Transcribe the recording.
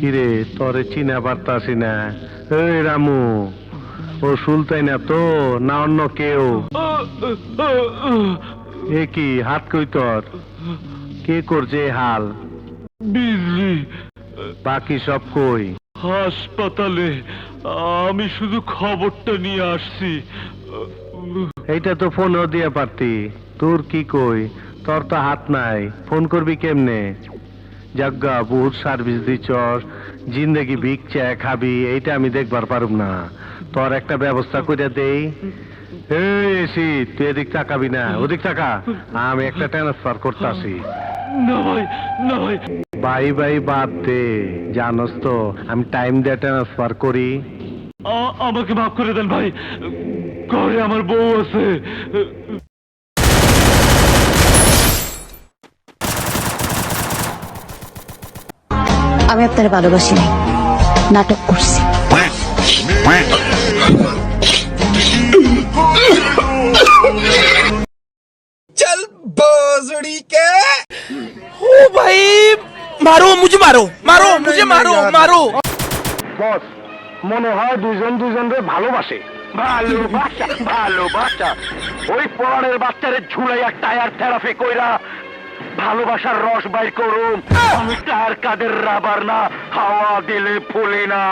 কিরে তরে চিনা পারতাছি না। এই রামু ও সুলতাই না তো না অন্য কেউ? এ কি হাত কই তোর? কে করছে হাল? বিজলি বাকি সব কই? হাসপাতালে। আমি শুধু খবরটা নিয়ে আসছি। এইটা তো ফোনও দিয়ে পারতি। তোর কি কই? তোর তো হাত নাই। ফোন করবি কেমনে? জাগা বহুত সার্ভিস দিছস জিন্দেগি ভিক চায় খাবি এইটা আমি দেখবার পারুম না। তোর একটা ব্যবস্থা করে দেই। এসি তুই এদিক তাকাবি না ওদিক তাকা। আমি একটা ট্রান্সফার করতাছি। বাই বাই বাদ দে জানোস তো আমি টাইম দিয়ে ট্রান্সফার করি। আমাকে মাফ করে দেন ভাই। ঘরে আমার বউ আছে। আমি আপনার ভালোবাসি নাই নাটক করছি चल बाजड़ी के ओ भाई मारो मुझे मारो मारो मुझे मारो मारो বস মনে হয় দুজন দুজনরে ভালোবাসে ভালোবাসা ভালোবাসা ওই পরের বাচ্চারে ঝুলাই এক টায়ার থেরাপি কইরা ভালোবাসার রস বাইর করুন। আমি তার কাদের রাবার না হাওয়া দিলে ফুলে না।